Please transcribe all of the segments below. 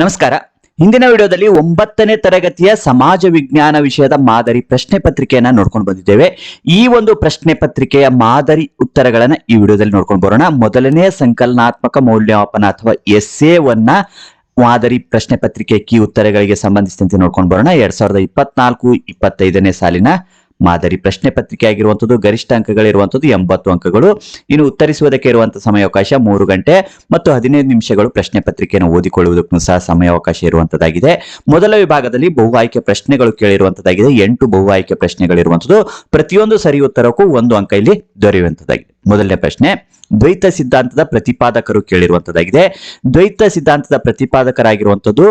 ನಮಸ್ಕಾರ. ಹಿಂದಿನ ವಿಡಿಯೋದಲ್ಲಿ ಒಂಬತ್ತನೇ ತರಗತಿಯ ಸಮಾಜ ವಿಜ್ಞಾನ ವಿಷಯದ ಮಾದರಿ ಪ್ರಶ್ನೆ ಪತ್ರಿಕೆಯನ್ನ ನೋಡ್ಕೊಂಡು ಬಂದಿದ್ದೇವೆ. ಈ ಒಂದು ಪ್ರಶ್ನೆ ಪತ್ರಿಕೆಯ ಮಾದರಿ ಉತ್ತರಗಳನ್ನ ಈ ವಿಡಿಯೋದಲ್ಲಿ ನೋಡ್ಕೊಂಡು ಬರೋಣ. ಮೊದಲನೇ ಸಂಕಲನಾತ್ಮಕ ಮೌಲ್ಯಮಾಪನ ಅಥವಾ ಎಸ್ ಎನ್ನ ಮಾದರಿ ಪ್ರಶ್ನೆ ಪತ್ರಿಕೆ ಕೀ ಉತ್ತರಗಳಿಗೆ ಸಂಬಂಧಿಸಿದಂತೆ ನೋಡ್ಕೊಂಡು ಬರೋಣ. ಎರಡ್ ಸಾವಿರದ ಇಪ್ಪತ್ನಾಲ್ಕು, ಇಪ್ಪತ್ತೈದನೇ ಸಾಲಿನ ಮಾದರಿ ಪ್ರಶ್ನೆ ಪತ್ರಿಕೆ ಆಗಿರುವಂತದ್ದು ಗರಿಷ್ಠ ಅಂಕಗಳಿರುವಂತದ್ದು ಎಂಬತ್ತು ಅಂಕಗಳು. ಇನ್ನು ಉತ್ತರಿಸುವುದಕ್ಕೆ ಇರುವಂತಹ ಸಮಯಾವಕಾಶ ಮೂರು ಗಂಟೆ ಮತ್ತು ಹದಿನೈದು ನಿಮಿಷಗಳು ಪ್ರಶ್ನೆ ಪತ್ರಿಕೆಯನ್ನು ಓದಿಕೊಳ್ಳುವುದಕ್ಕೂ ಸಹ ಸಮಯಾವಕಾಶ ಇರುವಂತದ್ದಾಗಿದೆ ಮೊದಲ ವಿಭಾಗದಲ್ಲಿ ಬಹು ಆಯ್ಕೆ ಪ್ರಶ್ನೆಗಳು ಕೇಳಿರುವಂತದ್ದಾಗಿದೆ ಎಂಟು ಬಹು ಆಯ್ಕೆ ಪ್ರಶ್ನೆಗಳಿರುವಂತದ್ದು ಪ್ರತಿಯೊಂದು ಸರಿ ಉತ್ತರಕ್ಕೂ ಒಂದು ಅಂಕ ಇಲ್ಲಿ ದೊರೆಯುವಂತದ್ದಾಗಿದೆ ಮೊದಲನೇ ಪ್ರಶ್ನೆ, ದ್ವೈತ ಸಿದ್ಧಾಂತದ ಪ್ರತಿಪಾದಕರು ಕೇಳಿರುವಂತದ್ದಾಗಿದೆ. ದ್ವೈತ ಸಿದ್ಧಾಂತದ ಪ್ರತಿಪಾದಕರಾಗಿರುವಂತದ್ದು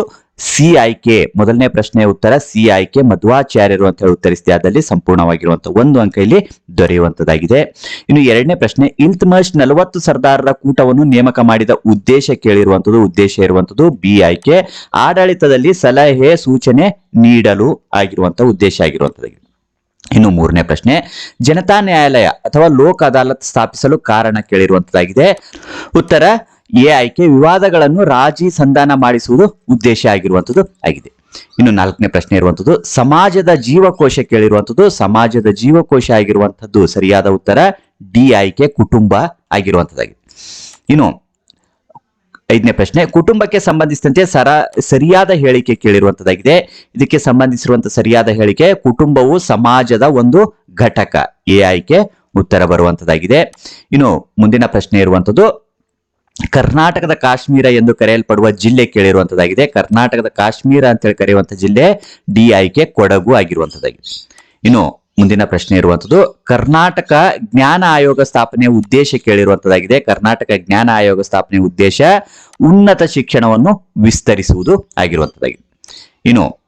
ಸಿ ಆಯ್ಕೆ ಮೊದಲನೇ ಪ್ರಶ್ನೆ ಉತ್ತರ, ಸಿ ಆಯ್ಕೆ ಮಧ್ವಾಚಾರ್ಯರು ಅಂತ ಹೇಳಿ ಉತ್ತರಿಸಿದೆ. ಅದರಲ್ಲಿ ಸಂಪೂರ್ಣವಾಗಿರುವಂತಹ ಒಂದು ಅಂಕ ಇಲ್ಲಿ ದೊರೆಯುವಂತದ್ದಾಗಿದೆ. ಇನ್ನು ಎರಡನೇ ಪ್ರಶ್ನೆ ಇಲ್ತಮಶ್ ನಲವತ್ತು ಸರ್ದಾರರ ಕೂಟವನ್ನು ನೇಮಕ ಮಾಡಿದ ಉದ್ದೇಶ ಕೇಳಿರುವಂತದ್ದು, ಉದ್ದೇಶ ಇರುವಂತದ್ದು ಬಿ ಆಯ್ಕೆ ಆಡಳಿತದಲ್ಲಿ ಸಲಹೆ, ಸೂಚನೆ ನೀಡಲು ಆಗಿರುವಂತಹ ಉದ್ದೇಶ ಆಗಿರುವಂತದ್ದಾಗಿದೆ. ಇನ್ನು ಮೂರನೇ ಪ್ರಶ್ನೆ, ಜನತಾ ನ್ಯಾಯಾಲಯ ಅಥವಾ ಲೋಕ ಅದಾಲತ್ ಸ್ಥಾಪಿಸಲು ಕಾರಣ ಕೇಳಿರುವಂತದ್ದಾಗಿದೆ. ಉತ್ತರ ಎ ಆಯ್ಕೆ ವಿವಾದಗಳನ್ನು ರಾಜಿ ಸಂಧಾನ ಮಾಡಿಸುವುದು ಉದ್ದೇಶ ಆಗಿರುವಂತದ್ದು ಆಗಿದೆ. ಇನ್ನು ನಾಲ್ಕನೇ ಪ್ರಶ್ನೆ ಇರುವಂತದ್ದು, ಸಮಾಜದ ಜೀವಕೋಶ ಕೇಳಿರುವಂತದ್ದು ಸಮಾಜದ ಜೀವಕೋಶ ಆಗಿರುವಂತದ್ದು ಸರಿಯಾದ ಉತ್ತರ, ಡಿ ಆಯ್ಕೆ ಕುಟುಂಬ ಆಗಿರುವಂತದ್ದಾಗಿದೆ. ಇನ್ನು ಐದನೇ ಪ್ರಶ್ನೆ, ಕುಟುಂಬಕ್ಕೆ ಸಂಬಂಧಿಸಿದಂತೆ ಸರ, ಸರಿಯಾದ ಹೇಳಿಕೆ ಕೇಳಿರುವಂತದ್ದಾಗಿದೆ. ಇದಕ್ಕೆ ಸಂಬಂಧಿಸಿರುವಂತಹ ಸರಿಯಾದ ಹೇಳಿಕೆ, ಕುಟುಂಬವು ಸಮಾಜದ ಒಂದು ಘಟಕ. ಎ ಆಯ್ಕೆ ಉತ್ತರ ಬರುವಂತದ್ದಾಗಿದೆ. ಇನ್ನು ಮುಂದಿನ ಪ್ರಶ್ನೆ ಇರುವಂತದ್ದು, ಕರ್ನಾಟಕದ ಕಾಶ್ಮೀರ ಎಂದು ಕರೆಯಲ್ಪಡುವ ಜಿಲ್ಲೆ ಕೇಳಿರುವಂತದ್ದಾಗಿದೆ. ಕರ್ನಾಟಕದ ಕಾಶ್ಮೀರ ಅಂತೇಳಿ ಕರೆಯುವಂತ ಜಿಲ್ಲೆ ಡಿ ಆಯ್ಕೆ ಕೊಡಗು ಆಗಿರುವಂತದ್ದಾಗಿದೆ. ಇನ್ನು ಮುಂದಿನ ಪ್ರಶ್ನೆ ಇರುವಂತದ್ದು, ಕರ್ನಾಟಕ ಜ್ಞಾನ ಆಯೋಗ ಸ್ಥಾಪನೆಯ ಉದ್ದೇಶ ಕೇಳಿರುವಂತದ್ದಾಗಿದೆ. ಕರ್ನಾಟಕ ಜ್ಞಾನ ಆಯೋಗ ಸ್ಥಾಪನೆಯ ಉದ್ದೇಶ ಉನ್ನತ ಶಿಕ್ಷಣವನ್ನು ವಿಸ್ತರಿಸುವುದು ಆಗಿರುವಂತದ್ದಾಗಿದೆ. ಇನ್ನು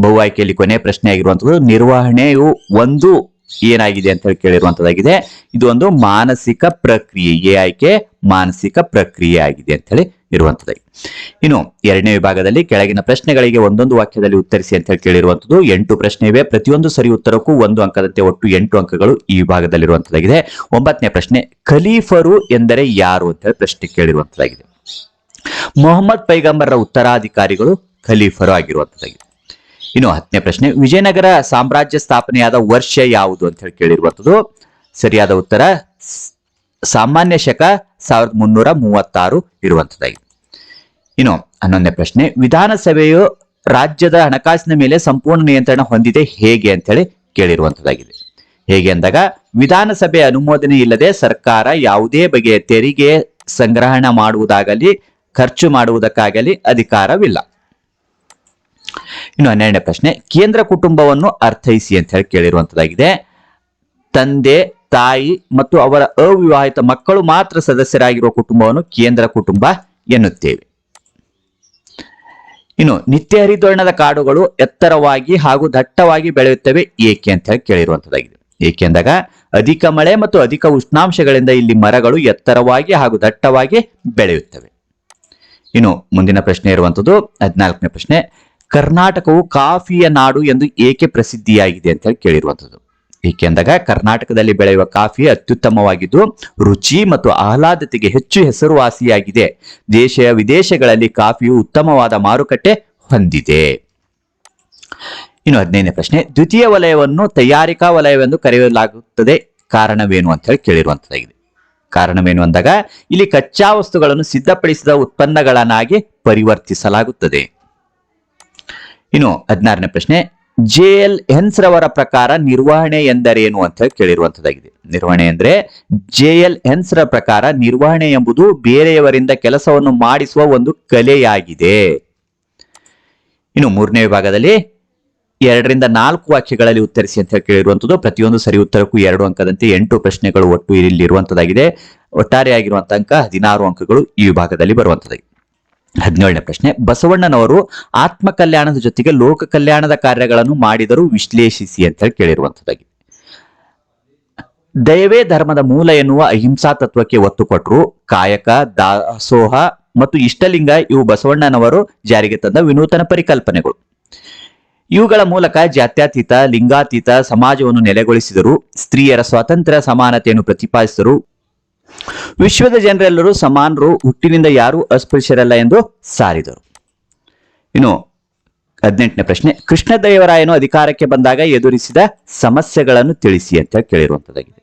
ಬಹು ಆಯ್ಕೆಯಲ್ಲಿ ಕೊನೆ ಪ್ರಶ್ನೆ ಆಗಿರುವಂತದ್ದು, ನಿರ್ವಹಣೆಯು ಒಂದು ಏನಾಗಿದೆ ಅಂತ ಹೇಳಿ ಕೇಳಿರುವಂತದ್ದಾಗಿದೆ. ಇದು ಒಂದು ಮಾನಸಿಕ ಪ್ರಕ್ರಿಯೆ ಎ ಆಯ್ಕೆ ಮಾನಸಿಕ ಪ್ರಕ್ರಿಯೆ ಆಗಿದೆ ಅಂತ ಹೇಳಿ ಇರುವಂತದ್ದಾಗಿದೆ ಇನ್ನು ಎರಡನೇ ವಿಭಾಗದಲ್ಲಿ ಕೆಳಗಿನ ಪ್ರಶ್ನೆಗಳಿಗೆ ಒಂದೊಂದು ವಾಕ್ಯದಲ್ಲಿ ಉತ್ತರಿಸಿ ಅಂತ ಹೇಳಿ ಕೇಳಿರುವಂತದ್ದು ಎಂಟು ಪ್ರಶ್ನೆ ಇವೆ ಪ್ರತಿಯೊಂದು ಸರಿ ಉತ್ತರಕ್ಕೂ ಒಂದು ಅಂಕದಂತೆ ಒಟ್ಟು ಎಂಟು ಅಂಕಗಳು ಈ ವಿಭಾಗದಲ್ಲಿರುವಂತದ್ದಾಗಿದೆ ಒಂಬತ್ತನೇ ಪ್ರಶ್ನೆ, ಖಲೀಫರು ಎಂದರೆ ಯಾರು ಅಂತ ಹೇಳಿ ಪ್ರಶ್ನೆ ಕೇಳಿರುವಂತದ್ದಾಗಿದೆ ಮೊಹಮ್ಮದ್ ಪೈಗಂಬರ್ರ ಉತ್ತರಾಧಿಕಾರಿಗಳು ಖಲೀಫರು ಆಗಿರುವಂತದ್ದಾಗಿದೆ ಇನ್ನು ಹತ್ತನೇ ಪ್ರಶ್ನೆ, ವಿಜಯನಗರ ಸಾಮ್ರಾಜ್ಯ ಸ್ಥಾಪನೆಯಾದ ವರ್ಷ ಯಾವುದು ಅಂತ ಹೇಳಿ ಕೇಳಿರುವಂತದ್ದು ಸರಿಯಾದ ಉತ್ತರ ಸಾಮಾನ್ಯ ಶಕ ಸಾವಿರದ ಮುನ್ನೂರ ಮೂವತ್ತಾರು ಇರುವಂತದ್ದಾಗಿದೆ ಇನ್ನು ಹನ್ನೊಂದನೇ ಪ್ರಶ್ನೆ, ವಿಧಾನಸಭೆಯು ರಾಜ್ಯದ ಹಣಕಾಸಿನ ಮೇಲೆ ಸಂಪೂರ್ಣ ನಿಯಂತ್ರಣ ಹೊಂದಿದೆ ಹೇಗೆ ಅಂತ ಹೇಳಿ ಕೇಳಿರುವಂತದ್ದಾಗಿದೆ ಹೇಗೆ ಅಂದಾಗ, ವಿಧಾನಸಭೆ ಅನುಮೋದನೆ ಇಲ್ಲದೆ ಸರ್ಕಾರ ಯಾವುದೇ ಬಗೆಯ ತೆರಿಗೆ ಸಂಗ್ರಹಣ ಮಾಡುವುದಾಗಲಿ, ಖರ್ಚು ಮಾಡುವುದಕ್ಕಾಗಲಿ ಅಧಿಕಾರವಿಲ್ಲ. ಇನ್ನು ಹನ್ನೆರಡನೇ ಪ್ರಶ್ನೆ, ಕೇಂದ್ರ ಕುಟುಂಬವನ್ನು ಅರ್ಥೈಸಿ ಅಂತ ಹೇಳಿ ಕೇಳಿರುವಂತದ್ದಾಗಿದೆ ತಂದೆ ತಾಯಿ ಮತ್ತು ಅವರ ಅವಿವಾಹಿತ ಮಕ್ಕಳು ಮಾತ್ರ ಸದಸ್ಯರಾಗಿರುವ ಕುಟುಂಬವನ್ನು ಕೇಂದ್ರ ಕುಟುಂಬ ಎನ್ನುತ್ತೇವೆ. ಇನ್ನು ನಿತ್ಯ ಹರಿದ್ವರ್ಣದ ಕಾಡುಗಳು ಎತ್ತರವಾಗಿ ಹಾಗೂ ದಟ್ಟವಾಗಿ ಬೆಳೆಯುತ್ತವೆ, ಏಕೆ ಅಂತ ಹೇಳಿ ಕೇಳಿರುವಂತದ್ದಾಗಿದೆ. ಏಕೆ ಅಂದಾಗ, ಅಧಿಕ ಮಳೆ ಮತ್ತು ಅಧಿಕ ಉಷ್ಣಾಂಶಗಳಿಂದ ಇಲ್ಲಿ ಮರಗಳು ಎತ್ತರವಾಗಿ ಹಾಗೂ ದಟ್ಟವಾಗಿ ಬೆಳೆಯುತ್ತವೆ. ಇನ್ನು ಮುಂದಿನ ಪ್ರಶ್ನೆ ಇರುವಂತದ್ದು, ಹದಿನಾಲ್ಕನೇ ಪ್ರಶ್ನೆ, ಕರ್ನಾಟಕವು ಕಾಫಿಯ ನಾಡು ಎಂದು ಏಕೆ ಪ್ರಸಿದ್ಧಿಯಾಗಿದೆ ಅಂತ ಹೇಳಿ ಕೇಳಿರುವಂತದ್ದು. ಏಕೆ ಅಂದಾಗ ಕರ್ನಾಟಕದಲ್ಲಿ ಬೆಳೆಯುವ ಕಾಫಿ ಅತ್ಯುತ್ತಮವಾಗಿದ್ದು ರುಚಿ ಮತ್ತು ಆಹ್ಲಾದತೆಗೆ ಹೆಚ್ಚು ಹೆಸರುವಾಸಿಯಾಗಿದೆ. ದೇಶ ವಿದೇಶಗಳಲ್ಲಿ ಕಾಫಿಯು ಉತ್ತಮವಾದ ಮಾರುಕಟ್ಟೆ ಹೊಂದಿದೆ. ಇನ್ನು ಹದಿನೈದನೇ ಪ್ರಶ್ನೆ, ದ್ವಿತೀಯ ವಲಯವನ್ನು ತಯಾರಿಕಾ ವಲಯವೆಂದು ಕರೆಯಲಾಗುತ್ತದೆ. ಕಾರಣವೇನು ಅಂತ ಹೇಳಿ ಕೇಳಿರುವಂತದ್ದಾಗಿದೆ. ಕಾರಣವೇನು ಅಂದಾಗ, ಇಲ್ಲಿ ಕಚ್ಚಾ ವಸ್ತುಗಳನ್ನು ಸಿದ್ಧಪಡಿಸಿದ ಉತ್ಪನ್ನಗಳನ್ನಾಗಿ ಪರಿವರ್ತಿಸಲಾಗುತ್ತದೆ. ಇನ್ನು ಹದಿನಾರನೇ ಪ್ರಶ್ನೆ ಜೆ ಎಲ್ ಹೆನ್ಸ್ ರವರ ಪ್ರಕಾರ ನಿರ್ವಹಣೆ ಎಂದರೇನು ಅಂತ ಹೇಳಿ ಕೇಳಿರುವಂತದ್ದಾಗಿದೆ. ನಿರ್ವಹಣೆ ಅಂದ್ರೆ ಜೆ ಎಲ್ ಹೆನ್ಸ್ ಪ್ರಕಾರ ನಿರ್ವಹಣೆ ಎಂಬುದು ಬೇರೆಯವರಿಂದ ಕೆಲಸವನ್ನು ಮಾಡಿಸುವ ಒಂದು ಕಲೆಯಾಗಿದೆ. ಇನ್ನು ಮೂರನೇ ವಿಭಾಗದಲ್ಲಿ ಎರಡರಿಂದ ನಾಲ್ಕು ವಾಕ್ಯಗಳಲ್ಲಿ ಉತ್ತರಿಸಿ ಅಂತ ಕೇಳಿರುವಂತದ್ದು, ಪ್ರತಿಯೊಂದು ಸರಿ ಉತ್ತರಕ್ಕೂ ಎರಡು ಅಂಕದಂತೆ ಎಂಟು ಪ್ರಶ್ನೆಗಳು ಒಟ್ಟು ಇಲ್ಲಿ ಇರುವಂತದ್ದಾಗಿದೆ ಒಟ್ಟಾರೆಯಾಗಿರುವಂತ ಅಂಕ ಹದಿನಾರು ಅಂಕಗಳು ಈ ವಿಭಾಗದಲ್ಲಿ ಬರುವಂತದ್ದಾಗಿದೆ. ಹದಿನೇಳನೇ ಪ್ರಶ್ನೆ, ಬಸವಣ್ಣನವರು ಆತ್ಮ ಕಲ್ಯಾಣದ ಜೊತೆಗೆ ಲೋಕ ಕಲ್ಯಾಣದ ಕಾರ್ಯಗಳನ್ನು ಮಾಡಿದರು ವಿಶ್ಲೇಷಿಸಿ ಅಂತ ಹೇಳಿ ಕೇಳಿರುವಂತದ್ದಾಗಿದೆ ದಯವೇ ಧರ್ಮದ ಮೂಲ ಎನ್ನುವ ಅಹಿಂಸಾ ತತ್ವಕ್ಕೆ ಒತ್ತು ಕೊಟ್ಟರು ಕಾಯಕ, ದಾಸೋಹ ಮತ್ತು ಇಷ್ಟಲಿಂಗ ಇವು ಬಸವಣ್ಣನವರು ಜಾರಿಗೆ ತಂದ ವಿನೂತನ ಪರಿಕಲ್ಪನೆಗಳು. ಇವುಗಳ ಮೂಲಕ ಜಾತ್ಯತೀತ, ಲಿಂಗಾತೀತ, ಸಮಾಜವನ್ನು ನೆಲೆಗೊಳಿಸಿದರು. ಸ್ತ್ರೀಯರ ಸ್ವಾತಂತ್ರ್ಯ, ಸಮಾನತೆಯನ್ನು ಪ್ರತಿಪಾದಿಸಿದರು. ವಿಶ್ವದ ಜನರೆಲ್ಲರೂ ಸಮಾನರು, ಹುಟ್ಟಿನಿಂದ ಯಾರೂ ಅಸ್ಪೃಶ್ಯರಲ್ಲ ಎಂದು ಸಾರಿದರು. ಇನ್ನು ಹದಿನೆಂಟನೇ ಪ್ರಶ್ನೆ ಕೃಷ್ಣದೇವರಾಯನು ಅಧಿಕಾರಕ್ಕೆ ಬಂದಾಗ ಎದುರಿಸಿದ ಸಮಸ್ಯೆಗಳನ್ನು ತಿಳಿಸಿ ಅಂತ ಕೇಳಿರುವಂತದ್ದಾಗಿದೆ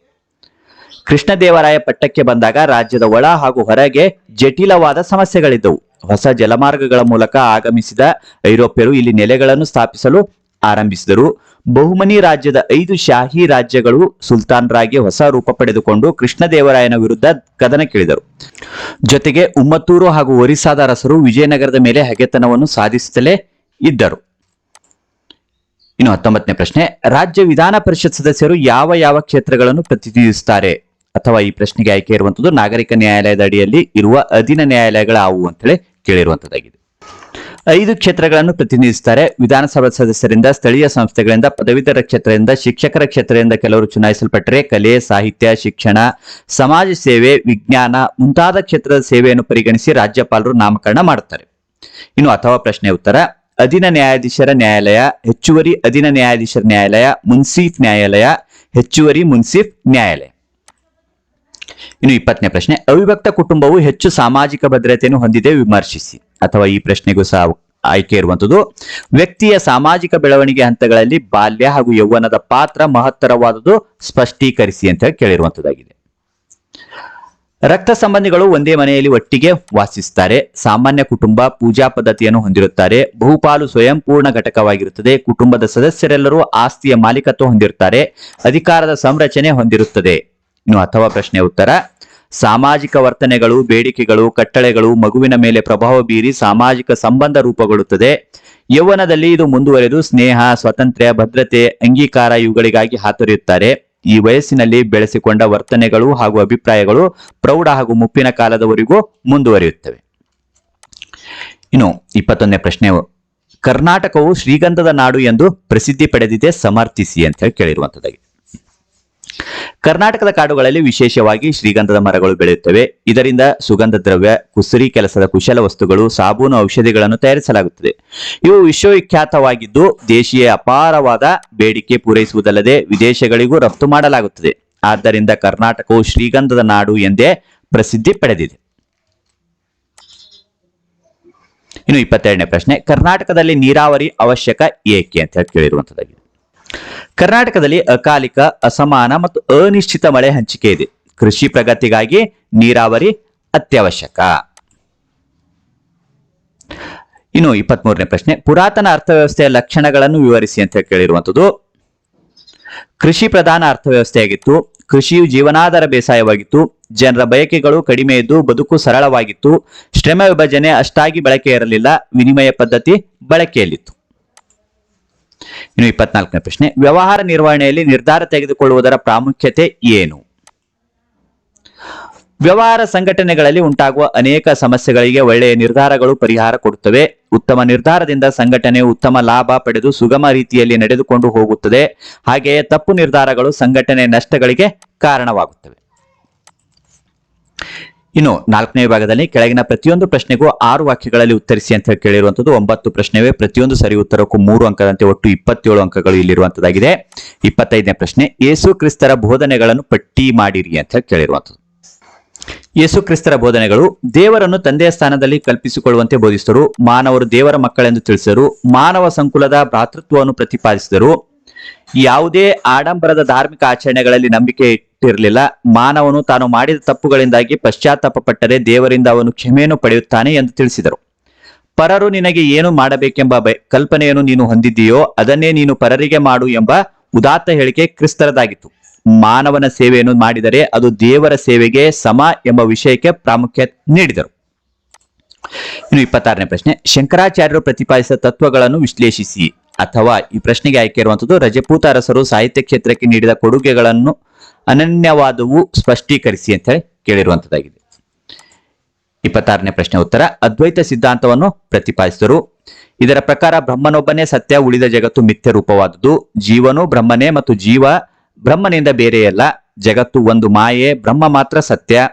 ಕೃಷ್ಣದೇವರಾಯ ಪಟ್ಟಕ್ಕೆ ಬಂದಾಗ ರಾಜ್ಯದ ಒಳ ಹಾಗೂ ಹೊರಗೆ ಜಟಿಲವಾದ ಸಮಸ್ಯೆಗಳಿದ್ದವು. ಹೊಸ ಜಲಮಾರ್ಗಗಳ ಮೂಲಕ ಆಗಮಿಸಿದ ಐರೋಪ್ಯರು ಇಲ್ಲಿ ನೆಲೆಗಳನ್ನು ಸ್ಥಾಪಿಸಲು ಆರಂಭಿಸಿದರು. ಬಹುಮನಿ ರಾಜ್ಯದ ಐದು ಶಾಹಿ ರಾಜ್ಯಗಳು ಸುಲ್ತಾನರಾಗಿ ಹೊಸ ರೂಪ ಪಡೆದುಕೊಂಡು ಕೃಷ್ಣದೇವರಾಯನ ವಿರುದ್ಧ ಕದನ ಕೇಳಿದರು. ಜೊತೆಗೆ ಉಮ್ಮತ್ತೂರು ಹಾಗೂ ಒರಿಸ್ಸಾದ ಅರಸರು ವಿಜಯನಗರದ ಮೇಲೆ ಹಗೆತನವನ್ನು ಸಾಧಿಸುತ್ತಲೇ ಇದ್ದರು. ಇನ್ನು ಹತ್ತೊಂಬತ್ತನೇ ಪ್ರಶ್ನೆ, ರಾಜ್ಯ ವಿಧಾನ ಪರಿಷತ್ ಸದಸ್ಯರು ಯಾವ ಯಾವ ಕ್ಷೇತ್ರಗಳನ್ನು ಪ್ರತಿನಿಧಿಸುತ್ತಾರೆ? ಅಥವಾ ಈ ಪ್ರಶ್ನೆಗೆ ಆಯ್ಕೆ ಇರುವಂತದ್ದು ನಾಗರಿಕ ನ್ಯಾಯಾಲಯದ ಅಡಿಯಲ್ಲಿ ಇರುವ ಅಧೀನ ನ್ಯಾಯಾಲಯಗಳ ಆವು ಅಂತೇಳಿ ಕೇಳಿರುವಂತದ್ದಾಗಿದೆ. ಐದು ಕ್ಷೇತ್ರಗಳನ್ನು ಪ್ರತಿನಿಧಿಸುತ್ತಾರೆ. ವಿಧಾನಸಭಾ ಸದಸ್ಯರಿಂದ, ಸ್ಥಳೀಯ ಸಂಸ್ಥೆಗಳಿಂದ, ಪದವೀಧರ ಕ್ಷೇತ್ರದಿಂದ, ಶಿಕ್ಷಕರ ಕ್ಷೇತ್ರದಿಂದ ಕೆಲವರು ಚುನಾಯಿಸಲ್ಪಟ್ಟರೆ ಕಲೆ, ಸಾಹಿತ್ಯ, ಶಿಕ್ಷಣ, ಸಮಾಜ ಸೇವೆ, ವಿಜ್ಞಾನ ಮುಂತಾದ ಕ್ಷೇತ್ರದ ಸೇವೆಯನ್ನು ಪರಿಗಣಿಸಿ ರಾಜ್ಯಪಾಲರು ನಾಮಕರಣ ಮಾಡುತ್ತಾರೆ. ಇನ್ನು ಅಥವಾ ಪ್ರಶ್ನೆ ಉತ್ತರ. ಅಧೀನ ನ್ಯಾಯಾಧೀಶರ ನ್ಯಾಯಾಲಯ, ಹೆಚ್ಚುವರಿ ಅಧೀನ ನ್ಯಾಯಾಧೀಶರ ನ್ಯಾಯಾಲಯ, ಮುನ್ಸಿಫ್ ನ್ಯಾಯಾಲಯ, ಹೆಚ್ಚುವರಿ ಮುನ್ಸಿಫ್ ನ್ಯಾಯಾಲಯ. ಇನ್ನು ಇಪ್ಪತ್ತನೇ ಪ್ರಶ್ನೆ. ಅವಿಭಕ್ತ ಕುಟುಂಬವು ಹೆಚ್ಚು ಸಾಮಾಜಿಕ ಭದ್ರತೆಯನ್ನು ಹೊಂದಿದೆ, ವಿಮರ್ಶಿಸಿ. ಅಥವಾ ಈ ಪ್ರಶ್ನೆಗೂ ಸಹ ಆಯ್ಕೆ ಇರುವಂತದ್ದು, ವ್ಯಕ್ತಿಯ ಸಾಮಾಜಿಕ ಬೆಳವಣಿಗೆ ಹಂತಗಳಲ್ಲಿ ಬಾಲ್ಯ ಹಾಗೂ ಯೌವನದ ಪಾತ್ರ ಮಹತ್ತರವಾದದ್ದು ಸ್ಪಷ್ಟೀಕರಿಸಿ ಅಂತ ಹೇಳಿ ಕೇಳಿರುವಂತದ್ದಾಗಿದೆ. ರಕ್ತ ಸಂಬಂಧಿಗಳು ಒಂದೇ ಮನೆಯಲ್ಲಿ ಒಟ್ಟಿಗೆ ವಾಸಿಸುತ್ತಾರೆ ಸಾಮಾನ್ಯ ಕುಟುಂಬ ಪೂಜಾ ಪದ್ಧತಿಯನ್ನು ಹೊಂದಿರುತ್ತಾರೆ. ಬಹುಪಾಲು ಸ್ವಯಂಪೂರ್ಣ ಘಟಕವಾಗಿರುತ್ತದೆ. ಕುಟುಂಬದ ಸದಸ್ಯರೆಲ್ಲರೂ ಆಸ್ತಿಯ ಮಾಲೀಕತ್ವ ಹೊಂದಿರುತ್ತಾರೆ. ಅಧಿಕಾರದ ಸಂರಚನೆ ಹೊಂದಿರುತ್ತದೆ. ಇನ್ನು ಅಥವಾ ಪ್ರಶ್ನೆ ಉತ್ತರ ಸಾಮಾಜಿಕ ವರ್ತನೆಗಳು, ಬೇಡಿಕೆಗಳು, ಕಟ್ಟಳೆಗಳು ಮಗುವಿನ ಮೇಲೆ ಪ್ರಭಾವ ಬೀರಿ ಸಾಮಾಜಿಕ ಸಂಬಂಧ ರೂಪುಗೊಳ್ಳುತ್ತದೆ. ಯೌವನದಲ್ಲಿ ಇದು ಮುಂದುವರೆದು ಸ್ನೇಹ, ಸ್ವಾತಂತ್ರ್ಯ, ಭದ್ರತೆ, ಅಂಗೀಕಾರ ಇವುಗಳಿಗಾಗಿ ಹಾತೊರೆಯುತ್ತಾರೆ. ಈ ವಯಸ್ಸಿನಲ್ಲಿ ಬೆಳೆಸಿಕೊಂಡ ವರ್ತನೆಗಳು ಹಾಗೂ ಅಭಿಪ್ರಾಯಗಳು ಪ್ರೌಢ ಹಾಗೂ ಮುಪ್ಪಿನ ಕಾಲದವರೆಗೂ ಮುಂದುವರಿಯುತ್ತವೆ. ಇನ್ನು ಇಪ್ಪತ್ತೊಂದನೇ ಪ್ರಶ್ನೆ. ಕರ್ನಾಟಕವು ಶ್ರೀಗಂಧದ ನಾಡು ಎಂದು ಪ್ರಸಿದ್ಧಿ ಪಡೆದಿದೆ, ಸಮರ್ಥಿಸಿ ಅಂತ ಹೇಳಿ ಕೇಳಿರುವಂತದ್ದಾಗಿದೆ ಕರ್ನಾಟಕದ ಕಾಡುಗಳಲ್ಲಿ ವಿಶೇಷವಾಗಿ ಶ್ರೀಗಂಧದ ಮರಗಳು ಬೆಳೆಯುತ್ತವೆ. ಇದರಿಂದ ಸುಗಂಧ ದ್ರವ್ಯ, ಕುಸುರಿ ಕೆಲಸದ ಕುಶಲ ವಸ್ತುಗಳು, ಸಾಬೂನು ಔಷಧಿಗಳನ್ನು ತಯಾರಿಸಲಾಗುತ್ತದೆ. ಇವು ವಿಶ್ವವಿಖ್ಯಾತವಾಗಿದ್ದು ದೇಶೀಯ ಅಪಾರವಾದ ಬೇಡಿಕೆ ಪೂರೈಸುವುದಲ್ಲದೆ ವಿದೇಶಗಳಿಗೂ ರಫ್ತು ಮಾಡಲಾಗುತ್ತದೆ. ಆದ್ದರಿಂದ ಕರ್ನಾಟಕವು ಶ್ರೀಗಂಧದ ನಾಡು ಎಂದೇ ಪ್ರಸಿದ್ಧಿ ಪಡೆದಿದೆ. ಇನ್ನು ಇಪ್ಪತ್ತೆರಡನೇ ಪ್ರಶ್ನೆ, ಕರ್ನಾಟಕದಲ್ಲಿ ನೀರಾವರಿ ಅವಶ್ಯಕ ಏಕೆ ಅಂತ ಹೇಳಿ ಕೇಳಿರುವಂತದ್ದಾಗಿದೆ. ಕರ್ನಾಟಕದಲ್ಲಿ ಅಕಾಲಿಕ, ಅಸಮಾನ ಮತ್ತು ಅನಿಶ್ಚಿತ ಮಳೆ ಹಂಚಿಕೆ ಇದೆ. ಕೃಷಿ ಪ್ರಗತಿಗಾಗಿ ನೀರಾವರಿ ಅತ್ಯವಶ್ಯಕ. ಇನ್ನು ಇಪ್ಪತ್ಮೂರನೇ ಪ್ರಶ್ನೆ, ಪುರಾತನ ಅರ್ಥವ್ಯವಸ್ಥೆಯ ಲಕ್ಷಣಗಳನ್ನು ವಿವರಿಸಿ ಅಂತ ಕೇಳಿರುವಂಥದ್ದು. ಕೃಷಿ ಪ್ರಧಾನ ಅರ್ಥವ್ಯವಸ್ಥೆಯಾಗಿತ್ತು, ಕೃಷಿಯು ಜೀವನಾಧಾರ ಬೇಸಾಯವಾಗಿತ್ತು, ಜನರ ಬಯಕೆಗಳು ಕಡಿಮೆ ಇದ್ದು ಬದುಕು ಸರಳವಾಗಿತ್ತು, ಶ್ರಮ ವಿಭಜನೆ ಅಷ್ಟಾಗಿ ಬಳಕೆ ಇರಲಿಲ್ಲ ವಿನಿಮಯ ಪದ್ಧತಿ ಬಳಕೆಯಲ್ಲಿತ್ತು. ಇನ್ನು ಇಪ್ಪತ್ನಾಲ್ಕನೇ ಪ್ರಶ್ನೆ, ವ್ಯವಹಾರ ನಿರ್ವಹಣೆಯಲ್ಲಿ ನಿರ್ಧಾರ ತೆಗೆದುಕೊಳ್ಳುವುದರ ಪ್ರಾಮುಖ್ಯತೆ ಏನು? ವ್ಯವಹಾರ ಸಂಘಟನೆಗಳಲ್ಲಿ ಉಂಟಾಗುವ ಅನೇಕ ಸಮಸ್ಯೆಗಳಿಗೆ ಒಳ್ಳೆಯ ನಿರ್ಧಾರಗಳು ಪರಿಹಾರ ಕೊಡುತ್ತವೆ. ಉತ್ತಮ ನಿರ್ಧಾರದಿಂದ ಸಂಘಟನೆ ಉತ್ತಮ ಲಾಭ ಪಡೆದು ಸುಗಮ ರೀತಿಯಲ್ಲಿ ನಡೆದುಕೊಂಡು ಹೋಗುತ್ತದೆ. ಹಾಗೆಯೇ ತಪ್ಪು ನಿರ್ಧಾರಗಳು ಸಂಘಟನೆ ನಷ್ಟಗಳಿಗೆ ಕಾರಣವಾಗುತ್ತವೆ. ಇನ್ನು ನಾಲ್ಕನೇ ವಿಭಾಗದಲ್ಲಿ ಕೆಳಗಿನ ಪ್ರತಿಯೊಂದು ಪ್ರಶ್ನೆಗೂ ಆರು ವಾಕ್ಯಗಳಲ್ಲಿ ಉತ್ತರಿಸಿ ಅಂತ ಕೇಳಿರುವಂತದ್ದು ಒಂಬತ್ತು ಪ್ರಶ್ನೆವೇ ಪ್ರತಿಯೊಂದು ಸರಿ ಉತ್ತರಕ್ಕೂ ಮೂರು ಅಂಕದಂತೆ ಒಟ್ಟು ಇಪ್ಪತ್ತೇಳು ಅಂಕಗಳು ಇಲ್ಲಿರುವಂತದ್ದಾಗಿದೆ ಇಪ್ಪತ್ತೈದನೇ ಪ್ರಶ್ನೆ, ಯೇಸು ಕ್ರಿಸ್ತರ ಬೋಧನೆಗಳನ್ನು ಪಟ್ಟಿ ಮಾಡಿರಿ ಅಂತ ಕೇಳಿರುವಂತದ್ದು ಯೇಸು ಕ್ರಿಸ್ತರ ಬೋಧನೆಗಳು, ದೇವರನ್ನು ತಂದೆಯ ಸ್ಥಾನದಲ್ಲಿ ಕಲ್ಪಿಸಿಕೊಳ್ಳುವಂತೆ ಬೋಧಿಸಿದರು. ಮಾನವರು ದೇವರ ಮಕ್ಕಳೆಂದು ತಿಳಿಸಿದರು. ಮಾನವ ಸಂಕುಲದ ಭ್ರಾತೃತ್ವವನ್ನು ಪ್ರತಿಪಾದಿಸಿದರು. ಯಾವುದೇ ಆಡಂಬರದ ಧಾರ್ಮಿಕ ಆಚರಣೆಗಳಲ್ಲಿ ನಂಬಿಕೆ ಇಟ್ಟಿರಲಿಲ್ಲ ಮಾನವನು ತಾನು ಮಾಡಿದ ತಪ್ಪುಗಳಿಂದಾಗಿ ಪಶ್ಚಾತ್ತಾಪ ಪಟ್ಟರೆ ದೇವರಿಂದ ಅವನು ಕ್ಷಮೆಯನ್ನು ಪಡೆಯುತ್ತಾನೆ ಎಂದು ತಿಳಿಸಿದರು. ಪರರು ನಿನಗೆ ಏನು ಮಾಡಬೇಕೆಂಬ ಕಲ್ಪನೆಯನ್ನು ನೀನು ಹೊಂದಿದ್ದೀಯೋ ಅದನ್ನೇ ನೀನು ಪರರಿಗೆ ಮಾಡು ಎಂಬ ಉದಾತ್ತ ಹೇಳಿಕೆ ಕ್ರಿಸ್ತರದಾಗಿತ್ತು. ಮಾನವನ ಸೇವೆಯನ್ನು ಮಾಡಿದರೆ ಅದು ದೇವರ ಸೇವೆಗೆ ಸಮ ಎಂಬ ವಿಷಯಕ್ಕೆ ಪ್ರಾಮುಖ್ಯತೆ ನೀಡಿದರು. ಇನ್ನು ಇಪ್ಪತ್ತಾರನೇ ಪ್ರಶ್ನೆ, ಶಂಕರಾಚಾರ್ಯರು ಪ್ರತಿಪಾದಿಸಿದ ತತ್ವಗಳನ್ನು ವಿಶ್ಲೇಷಿಸಿ. ಅಥವಾ ಈ ಪ್ರಶ್ನೆಗೆ ಆಯ್ಕೆ ಇರುವಂತದ್ದು ರಜಪೂತ ಅರಸರು ಸಾಹಿತ್ಯ ಕ್ಷೇತ್ರಕ್ಕೆ ನೀಡಿದ ಕೊಡುಗೆಗಳನ್ನು ಅನನ್ಯವಾದವು ಸ್ಪಷ್ಟೀಕರಿಸಿ ಅಂತ ಹೇಳಿ ಕೇಳಿರುವಂತದ್ದಾಗಿದೆ. ಇಪ್ಪತ್ತಾರನೇ ಪ್ರಶ್ನೆ ಉತ್ತರ. ಅದ್ವೈತ ಸಿದ್ಧಾಂತವನ್ನು ಪ್ರತಿಪಾದಿಸಿದರು. ಇದರ ಪ್ರಕಾರ ಬ್ರಹ್ಮನೊಬ್ಬನೇ ಸತ್ಯ, ಉಳಿದ ಜಗತ್ತು ಮಿಥ್ಯ ರೂಪವಾದುದು. ಜೀವನು ಬ್ರಹ್ಮನೇ ಮತ್ತು ಜೀವ ಬ್ರಹ್ಮನಿಂದ ಬೇರೆಯಲ್ಲ ಜಗತ್ತು ಒಂದು ಮಾಯೆ, ಬ್ರಹ್ಮ ಮಾತ್ರ ಸತ್ಯ.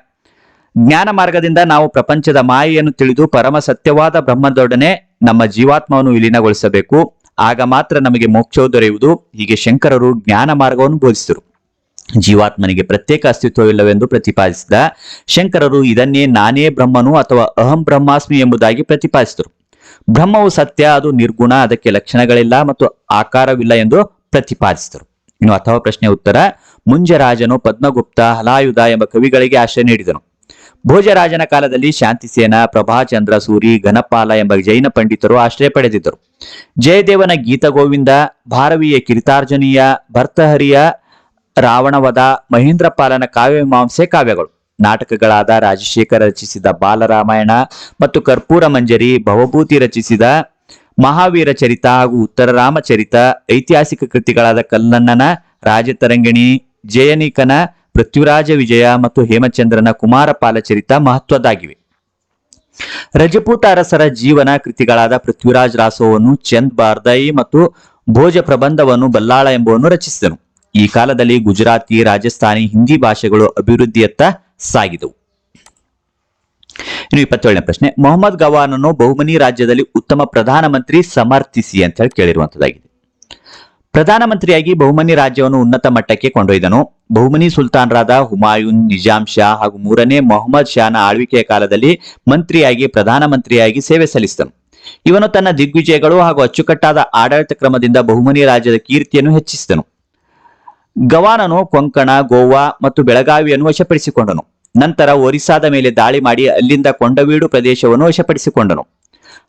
ಜ್ಞಾನ ಮಾರ್ಗದಿಂದ ನಾವು ಪ್ರಪಂಚದ ಮಾಯೆಯನ್ನು ತಿಳಿದು ಪರಮ ಸತ್ಯವಾದ ಬ್ರಹ್ಮದೊಡನೆ ನಮ್ಮ ಜೀವಾತ್ಮವನ್ನು ವಿಲೀನಗೊಳಿಸಬೇಕು. ಆಗ ಮಾತ್ರ ನಮಗೆ ಮೋಕ್ಷವು ದೊರೆಯುವುದು. ಹೀಗೆ ಶಂಕರರು ಜ್ಞಾನ ಮಾರ್ಗವನ್ನು ಬೋಧಿಸಿದರು. ಜೀವಾತ್ಮನಿಗೆ ಪ್ರತ್ಯೇಕ ಅಸ್ತಿತ್ವವಿಲ್ಲವೆಂದು ಪ್ರತಿಪಾದಿಸಿದ ಶಂಕರರು ಇದನ್ನೇ ನಾನೇ ಬ್ರಹ್ಮನು ಅಥವಾ ಅಹಂ ಬ್ರಹ್ಮಾಸ್ಮಿ ಎಂಬುದಾಗಿ ಪ್ರತಿಪಾದಿಸಿದರು. ಬ್ರಹ್ಮವು ಸತ್ಯ, ಅದು ನಿರ್ಗುಣ, ಅದಕ್ಕೆ ಲಕ್ಷಣಗಳಿಲ್ಲ ಮತ್ತು ಆಕಾರವಿಲ್ಲ ಎಂದು ಪ್ರತಿಪಾದಿಸಿದರು. ಇನ್ನು ಅಥವಾ ಪ್ರಶ್ನೆ ಉತ್ತರ, ಮುಂಜರಾಜನು ಪದ್ಮಗುಪ್ತ, ಹಲಾಯುಧ ಎಂಬ ಕವಿಗಳಿಗೆ ಆಶ್ರಯ ನೀಡಿದನು. ಭೋಜರಾಜನ ಕಾಲದಲ್ಲಿ ಶಾಂತಿಸೇನ, ಪ್ರಭಾಚಂದ್ರ, ಸೂರಿ, ಘನಪಾಲ ಎಂಬ ಜೈನ ಪಂಡಿತರು ಆಶ್ರಯ ಪಡೆದಿದ್ದರು. ಜಯದೇವನ ಗೀತಗೋವಿಂದ ಭಾರವೀಯ ಕಿರಿತಾರ್ಜನೀಯ, ಭರ್ತಹರಿಯ ರಾವಣವಧ ಮಹೇಂದ್ರಪಾಲನ ಕಾವ್ಯಮೀಮಾಂಸೆ ಕಾವ್ಯಗಳು. ನಾಟಕಗಳಾದ ರಾಜಶೇಖರ ರಚಿಸಿದ ಬಾಲರಾಮಾಯಣ ಮತ್ತು ಕರ್ಪೂರ ಮಂಜರಿ, ಭವಭೂತಿ ರಚಿಸಿದ ಮಹಾವೀರ ಚರಿತ ಹಾಗೂ ಉತ್ತರ ರಾಮಚರಿತ, ಐತಿಹಾಸಿಕ ಕೃತಿಗಳಾದ ಕಲ್ಲಣ್ಣನ, ರಾಜತರಂಗಿಣಿ, ಜಯನಿಕನ, ಪೃಥ್ವಿರಾಜ ವಿಜಯ ಮತ್ತು ಹೇಮಚಂದ್ರನ ಕುಮಾರಪಾಲ ಚರಿತ ಮಹತ್ವದ್ದಾಗಿವೆ. ರಜಪೂತ ಅರಸರ ಜೀವನ ಕೃತಿಗಳಾದ ಪೃಥ್ವಿರಾಜ್ ರಾಸೋವನ್ನು, ಚಂದ್ ಬಾರ್ದೈ ಮತ್ತು ಭೋಜ ಪ್ರಬಂಧವನ್ನು ಬಲ್ಲಾಳ ಎಂಬುವನ್ನು ರಚಿಸಿದನು. ಈ ಕಾಲದಲ್ಲಿ ಗುಜರಾತಿ, ರಾಜಸ್ಥಾನಿ, ಹಿಂದಿ ಭಾಷೆಗಳು ಅಭಿವೃದ್ಧಿಯತ್ತ ಸಾಗಿದವು. ಇನ್ನು ಇಪ್ಪತ್ತೇಳನೇ ಪ್ರಶ್ನೆ. ಮೊಹಮ್ಮದ್ ಗವಾನನ್ನು ಬಹುಮನಿ ರಾಜ್ಯದಲ್ಲಿ ಉತ್ತಮ ಪ್ರಧಾನಮಂತ್ರಿ ಸಮರ್ಥಿಸಿ ಅಂತ ಹೇಳಿ ಕೇಳಿರುವಂತದ್ದಾಗಿದೆ. ಪ್ರಧಾನಮಂತ್ರಿಯಾಗಿ ಬಹುಮನಿ ರಾಜ್ಯವನ್ನು ಉನ್ನತ ಮಟ್ಟಕ್ಕೆ ಕೊಂಡೊಯ್ದನು. ಬಹುಮನಿ ಸುಲ್ತಾನರಾದ ಹುಮಾಯೂನ್, ನಿಜಾಂ ಶಾ ಹಾಗೂ ಮೂರನೇ ಮೊಹಮ್ಮದ್ ಶಾನ ಆಳ್ವಿಕೆಯ ಕಾಲದಲ್ಲಿ ಮಂತ್ರಿಯಾಗಿ, ಪ್ರಧಾನಮಂತ್ರಿಯಾಗಿ ಸೇವೆ ಸಲ್ಲಿಸಿದನು. ಇವನು ತನ್ನ ದಿಗ್ವಿಜಯಗಳು ಹಾಗೂ ಅಚ್ಚುಕಟ್ಟಾದ ಆಡಳಿತ ಕ್ರಮದಿಂದ ಬಹುಮನಿ ರಾಜ್ಯದ ಕೀರ್ತಿಯನ್ನು ಹೆಚ್ಚಿಸಿದನು. ಗವಾನನು ಕೊಂಕಣ, ಗೋವಾ ಮತ್ತು ಬೆಳಗಾವಿಯನ್ನು ವಶಪಡಿಸಿಕೊಂಡನು. ನಂತರ ಒರಿಸ್ಸಾದ ಮೇಲೆ ದಾಳಿ ಮಾಡಿ ಅಲ್ಲಿಂದ ಕೊಂಡವೀಡು ಪ್ರದೇಶವನ್ನು ವಶಪಡಿಸಿಕೊಂಡನು.